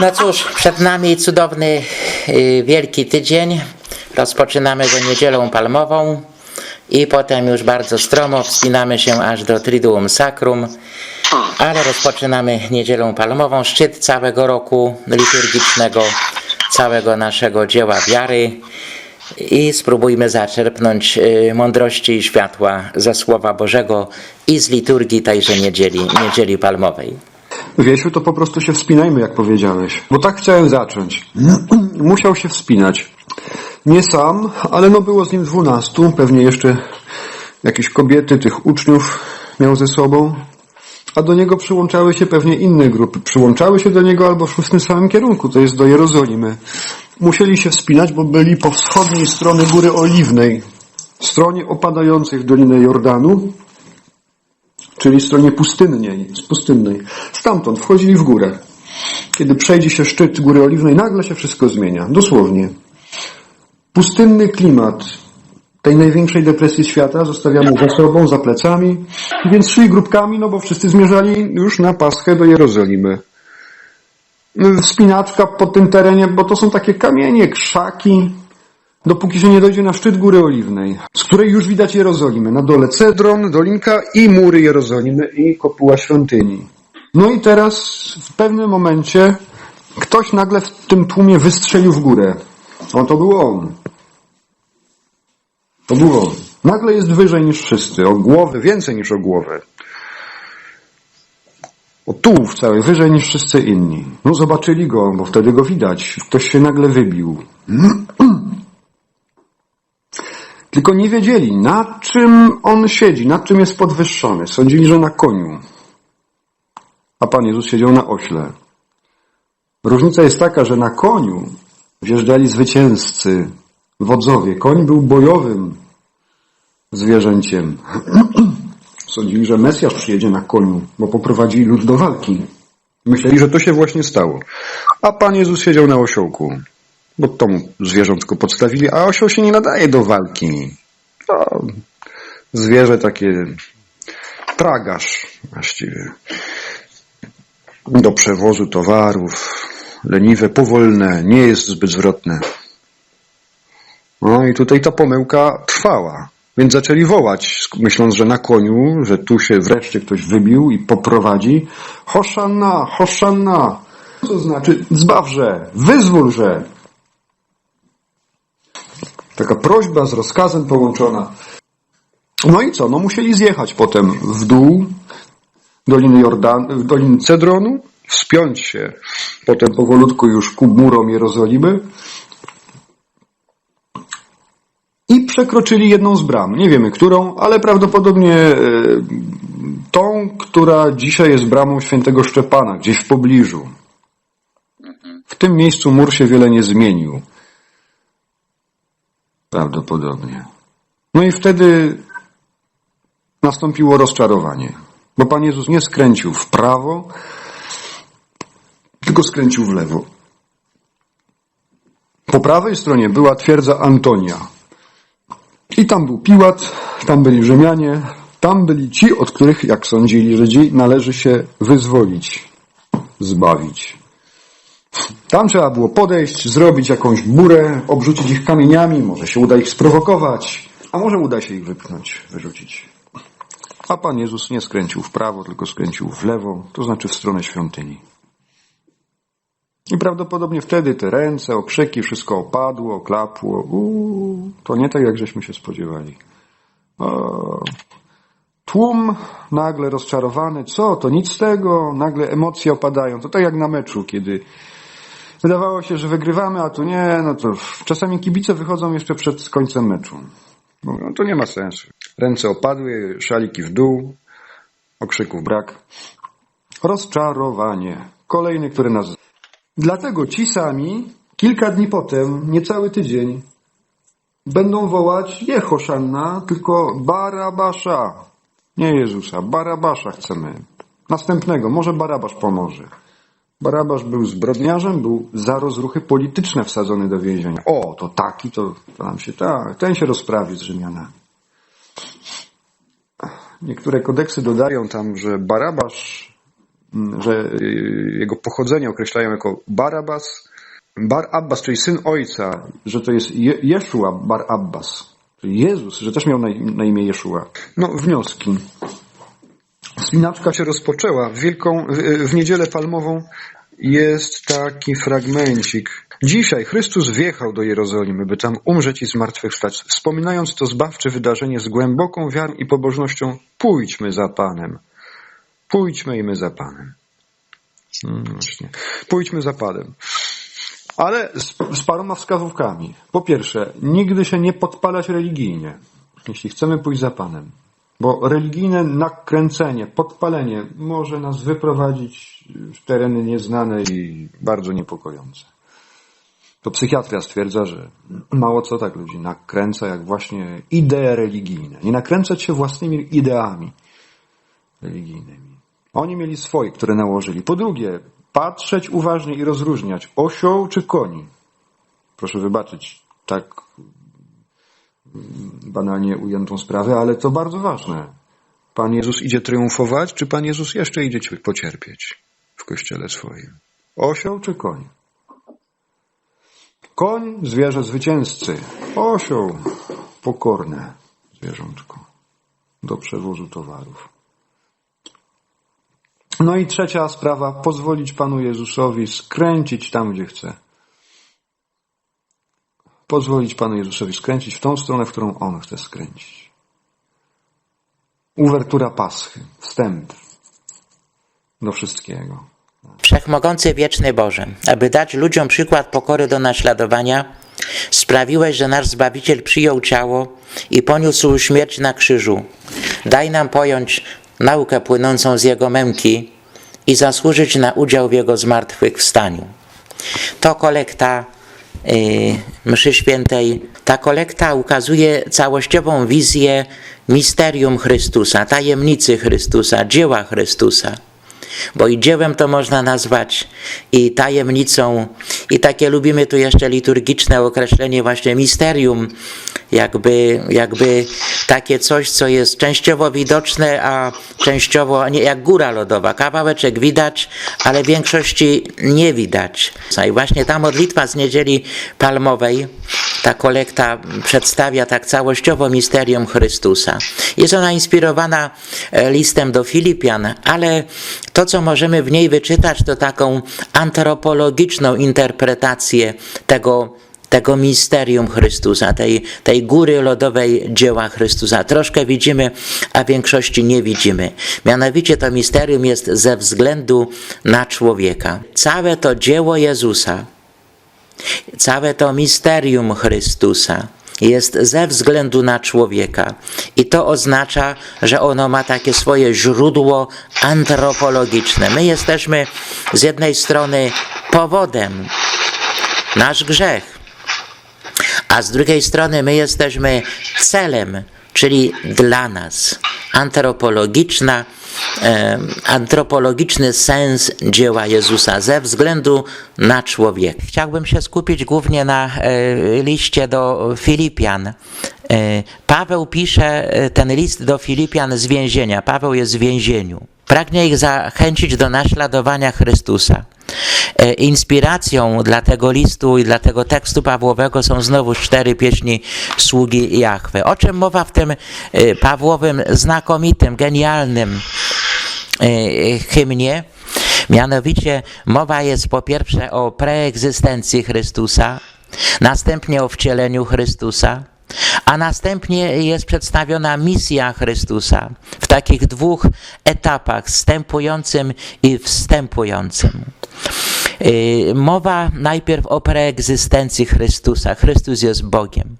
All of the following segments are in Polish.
No cóż, przed nami cudowny, y, wielki tydzień. Rozpoczynamy go niedzielą palmową i potem już bardzo stromo wspinamy się aż do Triduum Sacrum. Ale rozpoczynamy niedzielą palmową, szczyt całego roku liturgicznego, całego naszego dzieła wiary i spróbujmy zaczerpnąć y, mądrości i światła ze Słowa Bożego i z liturgii tejże niedzieli, niedzieli palmowej. Wiesiu, to po prostu się wspinajmy, jak powiedziałeś. Bo tak chciałem zacząć. Musiał się wspinać. Nie sam, ale no było z nim dwunastu. Pewnie jeszcze jakieś kobiety, tych uczniów miał ze sobą. A do niego przyłączały się pewnie inne grupy. Przyłączały się do niego albo szły w tym samym kierunku, to jest do Jerozolimy. Musieli się wspinać, bo byli po wschodniej stronie Góry Oliwnej. Stronie opadającej w Dolinę Jordanu, czyli stronie pustynnej, pustynnej. Stamtąd wchodzili w górę. Kiedy przejdzie się szczyt Góry Oliwnej, nagle się wszystko zmienia. Dosłownie. Pustynny klimat tej największej depresji świata zostawiamy za sobą, za plecami, więc szli grupkami, no bo wszyscy zmierzali już na Paschę do Jerozolimy. Wspinaczka po tym terenie, bo to są takie kamienie, krzaki, dopóki się nie dojdzie na szczyt Góry Oliwnej, z której już widać Jerozolimę. Na dole Cedron, Dolinka i mury Jerozolimy i kopuła świątyni. No i teraz w pewnym momencie ktoś nagle w tym tłumie wystrzelił w górę. O, to był on. To był on. Nagle jest wyżej niż wszyscy, o głowę, więcej niż o głowę. O tułów cały, wyżej niż wszyscy inni. No zobaczyli go, bo wtedy go widać. Ktoś się nagle wybił. Tylko nie wiedzieli, na czym on siedzi, nad czym jest podwyższony. Sądzili, że na koniu. A Pan Jezus siedział na ośle. Różnica jest taka, że na koniu wjeżdżali zwycięzcy, wodzowie. Koń był bojowym zwierzęciem. Sądzili, że Mesjasz przyjedzie na koniu, bo poprowadzili lud do walki. Myśleli, że to się właśnie stało. A Pan Jezus siedział na osiołku bo mu zwierzątko podstawili, a osioł się nie nadaje do walki. Zwierzę takie tragarz właściwie do przewozu towarów, leniwe, powolne, nie jest zbyt zwrotne. No i tutaj ta pomyłka trwała. Więc zaczęli wołać, myśląc, że na koniu, że tu się wreszcie ktoś wybił i poprowadzi. Hoszanna, hoszanna. Co znaczy zbawże, wyzwólże. Taka prośba z rozkazem połączona. No i co? No musieli zjechać potem w dół Doliny Jordan, Doliny Cedronu, wspiąć się potem powolutku już ku murom Jerozolimy i przekroczyli jedną z bram. Nie wiemy którą, ale prawdopodobnie e, tą, która dzisiaj jest bramą świętego Szczepana, gdzieś w pobliżu. W tym miejscu mur się wiele nie zmienił. Prawdopodobnie. No i wtedy nastąpiło rozczarowanie, bo Pan Jezus nie skręcił w prawo, tylko skręcił w lewo. Po prawej stronie była twierdza Antonia. I tam był Piłat, tam byli Rzymianie, tam byli ci, od których, jak sądzili Żydzi, należy się wyzwolić, zbawić. Tam trzeba było podejść, zrobić jakąś burę, obrzucić ich kamieniami, może się uda ich sprowokować, a może uda się ich wypchnąć, wyrzucić. A Pan Jezus nie skręcił w prawo, tylko skręcił w lewo, to znaczy w stronę świątyni. I prawdopodobnie wtedy te ręce, okrzyki, wszystko opadło, oklapło. Uuu, to nie tak, jak żeśmy się spodziewali. O, tłum nagle rozczarowany, co, to nic z tego, nagle emocje opadają. To tak jak na meczu, kiedy Wydawało się, że wygrywamy, a tu nie, no to czasami kibice wychodzą jeszcze przed końcem meczu. Mówią, to nie ma sensu. Ręce opadły, szaliki w dół, okrzyków brak. Rozczarowanie. Kolejny, który nas... Dlatego ci sami kilka dni potem, niecały tydzień, będą wołać nie Hoszanna, tylko Barabasza. Nie Jezusa, Barabasza chcemy. Następnego, może Barabasz pomoże. Barabasz był zbrodniarzem, był za rozruchy polityczne wsadzony do więzienia. O, to taki, to, nam się, tak, ten się rozprawi z Rzymianami. Niektóre kodeksy dodają tam, że Barabasz mm, że y, jego pochodzenie określają jako Barabas, Bar Abbas, czyli syn ojca, że to jest Je Jeszua Bar Abbas, czyli Jezus, że też miał na imię Jeszua. No, wnioski. Spinaczka się rozpoczęła. W, wielką, w, niedzielę palmową jest taki fragmencik. Dzisiaj Chrystus wjechał do Jerozolimy, by tam umrzeć i zmartwychwstać. Wspominając to zbawcze wydarzenie z głęboką wiarą i pobożnością, pójdźmy za Panem. Pójdźmy i my za Panem. Hmm, właśnie. Pójdźmy za Panem. Ale z, z paroma wskazówkami. Po pierwsze, nigdy się nie podpalać religijnie, jeśli chcemy pójść za Panem. Bo religijne nakręcenie, podpalenie może nas wyprowadzić w tereny nieznane i bardzo niepokojące. To psychiatria stwierdza, że mało co tak ludzi nakręca, jak właśnie idee religijne. Nie nakręcać się własnymi ideami religijnymi. Oni mieli swoje, które nałożyli. Po drugie, patrzeć uważnie i rozróżniać osioł czy koni. Proszę wybaczyć, tak banalnie ujętą sprawę, ale to bardzo ważne. Pan Jezus idzie triumfować, czy Pan Jezus jeszcze idzie ci- pocierpieć w kościele swoim? Osioł czy koń? Koń, zwierzę zwycięzcy. Osioł, pokorne zwierzątko do przewozu towarów. No i trzecia sprawa, pozwolić Panu Jezusowi skręcić tam, gdzie chce. Pozwolić Panu Jezusowi skręcić w tą stronę, w którą On chce skręcić. Uwertura Paschy, wstęp do wszystkiego. Wszechmogący wieczny Boże, aby dać ludziom przykład pokory do naśladowania, sprawiłeś, że nasz Zbawiciel przyjął ciało i poniósł śmierć na krzyżu. Daj nam pojąć naukę płynącą z Jego męki i zasłużyć na udział w Jego zmartwychwstaniu. To kolekta mszy świętej. Ta kolekta ukazuje całościową wizję misterium Chrystusa, tajemnicy Chrystusa, dzieła Chrystusa bo i dziełem to można nazwać, i tajemnicą, i takie lubimy tu jeszcze liturgiczne określenie właśnie misterium, jakby, jakby takie coś, co jest częściowo widoczne, a częściowo nie jak góra lodowa. Kawałeczek widać, ale większości nie widać. I właśnie ta modlitwa z niedzieli palmowej, ta kolekta przedstawia tak całościowo misterium Chrystusa. Jest ona inspirowana e, listem do Filipian, ale to, co możemy w niej wyczytać, to taką antropologiczną interpretację tego, tego misterium Chrystusa, tej, tej góry lodowej dzieła Chrystusa. Troszkę widzimy, a większości nie widzimy. Mianowicie to misterium jest ze względu na człowieka. Całe to dzieło Jezusa, całe to misterium Chrystusa jest ze względu na człowieka. I to oznacza, że ono ma takie swoje źródło antropologiczne. My jesteśmy z jednej strony powodem, nasz grzech, a z drugiej strony my jesteśmy celem, czyli dla nas. Antropologiczna, e, antropologiczny sens dzieła Jezusa ze względu na człowieka. Chciałbym się skupić głównie na e, liście do Filipian. E, Paweł pisze e, ten list do Filipian z więzienia. Paweł jest w więzieniu. Pragnie ich zachęcić do naśladowania Chrystusa. E, Inspiracją dla tego listu i dla tego tekstu Pawłowego są znowu cztery pieśni sługi Jahwe. O czym mowa w tym e, Pawłowym znakomitym, genialnym e, hymnie? Mianowicie mowa jest po pierwsze o preegzystencji Chrystusa, następnie o wcieleniu Chrystusa, a następnie jest przedstawiona misja Chrystusa w takich dwóch etapach, wstępującym i wstępującym. Yy, Mowa najpierw o preegzystencji Chrystusa. Chrystus jest Bogiem.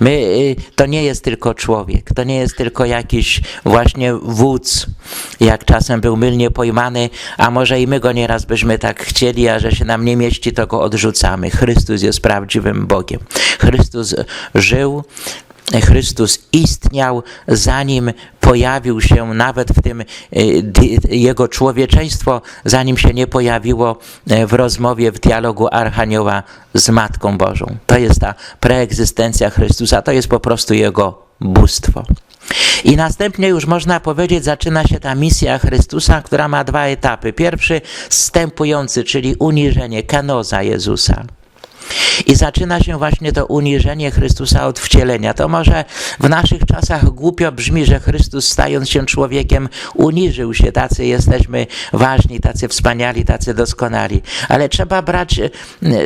My, y, to nie jest tylko człowiek, to nie jest tylko jakiś właśnie wódz, jak czasem był mylnie pojmany, a może i my go nieraz byśmy tak chcieli, a że się nam nie mieści, to go odrzucamy. Chrystus jest prawdziwym Bogiem. Chrystus żył, Chrystus istniał, zanim pojawił się nawet w tym di- jego człowieczeństwo, zanim się nie pojawiło y, w rozmowie, w dialogu Archanioła z Matką Bożą. To jest ta preegzystencja Chrystusa, to jest po prostu jego bóstwo. I następnie już można powiedzieć, zaczyna się ta misja Chrystusa, która ma dwa etapy. Pierwszy wstępujący, czyli uniżenie, kenoza Jezusa. I zaczyna się właśnie to uniżenie Chrystusa od wcielenia. To może w naszych czasach głupio brzmi, że Chrystus stając się człowiekiem uniżył się. Tacy jesteśmy ważni, tacy wspaniali, tacy doskonali. Ale trzeba brać e,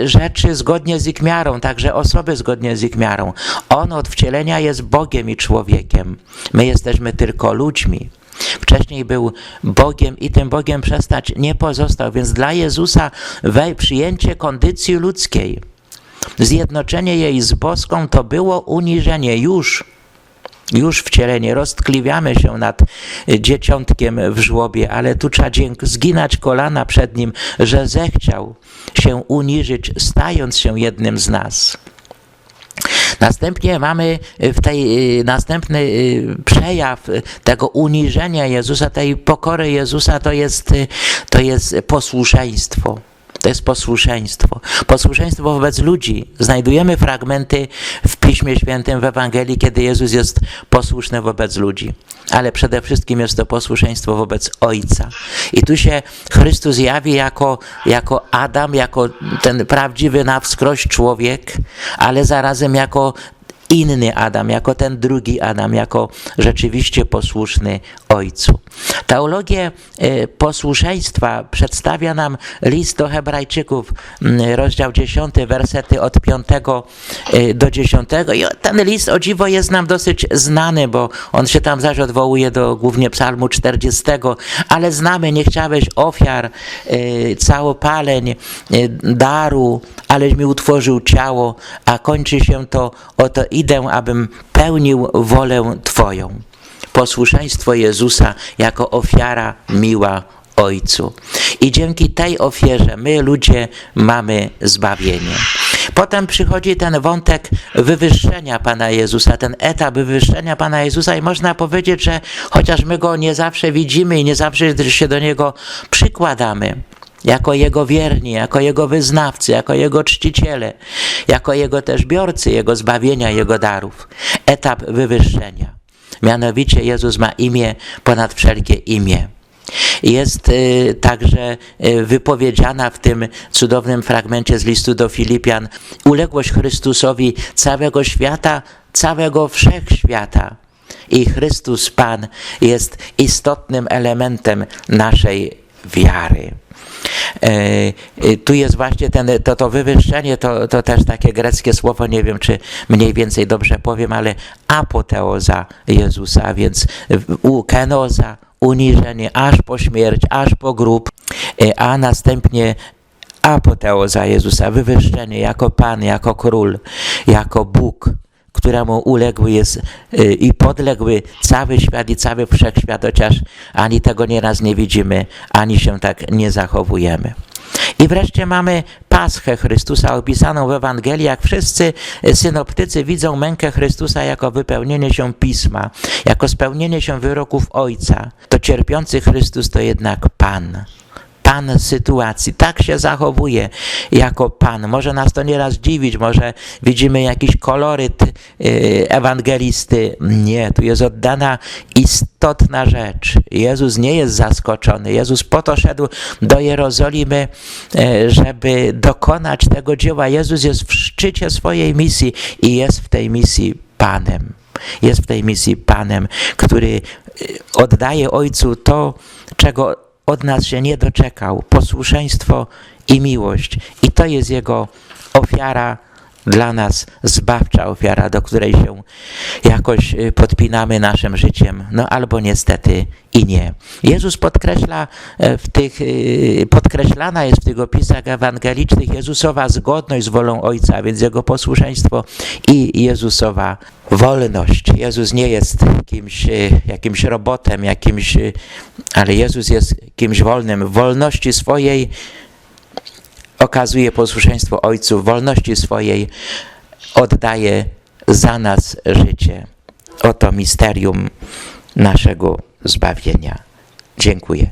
rzeczy zgodnie z ich miarą, także osoby zgodnie z ich miarą. On od wcielenia jest Bogiem i człowiekiem. My jesteśmy tylko ludźmi. Wcześniej był Bogiem i tym Bogiem przestać nie pozostał, więc dla Jezusa we przyjęcie kondycji ludzkiej, zjednoczenie jej z boską to było uniżenie już. Już wcielenie, roztkliwiamy się nad dzieciątkiem w żłobie, ale tu trzeba zginać kolana przed nim, że zechciał się uniżyć, stając się jednym z nas. Następnie mamy w tej y, następny y, przejaw y, tego uniżenia Jezusa, tej pokory Jezusa to jest, y, to jest posłuszeństwo. To jest posłuszeństwo. Posłuszeństwo wobec ludzi. Znajdujemy fragmenty w Piśmie Świętym, w Ewangelii, kiedy Jezus jest posłuszny wobec ludzi. Ale przede wszystkim jest to posłuszeństwo wobec Ojca. I tu się Chrystus jawi jako, jako Adam, jako ten prawdziwy na wskroś człowiek, ale zarazem jako inny Adam, jako ten drugi Adam, jako rzeczywiście posłuszny Ojcu. Teologię e, posłuszeństwa przedstawia nam list do Hebrajczyków, m, rozdział 10, wersety od 5 e, do 10. I ten list o dziwo jest nam dosyć znany, bo on się tam zaś odwołuje do głównie psalmu 40, ale znamy, nie chciałeś ofiar, e, całopaleń, daru, aleś mi utworzył ciało, a kończy się to, oto idę, abym pełnił wolę Twoją. Posłuszeństwo Jezusa jako ofiara miła Ojcu. I dzięki tej ofierze my, ludzie, mamy zbawienie. Potem przychodzi ten wątek wywyższenia Pana Jezusa, ten etap wywyższenia Pana Jezusa i można powiedzieć, że chociaż my Go nie zawsze widzimy i nie zawsze się do Niego przykładamy, jako Jego wierni, jako Jego wyznawcy, jako Jego czciciele, jako Jego też biorcy Jego zbawienia, Jego darów. Etap wywyższenia. Mianowicie Jezus ma imię ponad wszelkie imię. Jest y, także y, wypowiedziana w tym cudownym fragmencie z listu do Filipian uległość Chrystusowi całego świata, całego wszechświata. I Chrystus Pan jest istotnym elementem naszej wiary. E, e, tu jest właśnie ten, to, to wywyższenie, to, to też takie greckie słowo, nie wiem czy mniej więcej dobrze powiem, ale apoteoza Jezusa, więc u kenoza, uniżenie aż po śmierć, aż po grób, e, a następnie apoteoza Jezusa, wywyższenie jako Pan, jako Król, jako Bóg, któremu uległy jest y, i podległy cały świat i cały wszechświat, chociaż ani tego nieraz nie widzimy, ani się tak nie zachowujemy. I wreszcie mamy Paschę Chrystusa opisaną w Ewangeliach. Wszyscy synoptycy widzą mękę Chrystusa jako wypełnienie się Pisma, jako spełnienie się wyroków Ojca. To cierpiący Chrystus to jednak Pan. Pan sytuacji, tak się zachowuje jako Pan. Może nas to nieraz dziwić, może widzimy jakiś koloryt y, ewangelisty. Nie, tu jest oddana istotna rzecz. Jezus nie jest zaskoczony. Jezus po to szedł do Jerozolimy, y, żeby dokonać tego dzieła. Jezus jest w szczycie swojej misji i jest w tej misji Panem. Jest w tej misji Panem, który y, oddaje Ojcu to, czego od nas się nie doczekał. Posłuszeństwo i miłość. I to jest Jego ofiara dla nas, zbawcza ofiara, do której się jakoś y, podpinamy naszym życiem, no albo niestety i nie. Jezus podkreśla e, w tych, y, podkreślana jest w tych opisach ewangelicznych Jezusowa zgodność z wolą Ojca, więc Jego posłuszeństwo i Jezusowa wolność. Jezus nie jest kimś, y, jakimś robotem, jakimś, ale Jezus jest kimś wolnym. W wolności swojej okazuje posłuszeństwo Ojcu, wolności swojej oddaje za nas życie. Oto misterium naszego zbawienia. Dziękuję.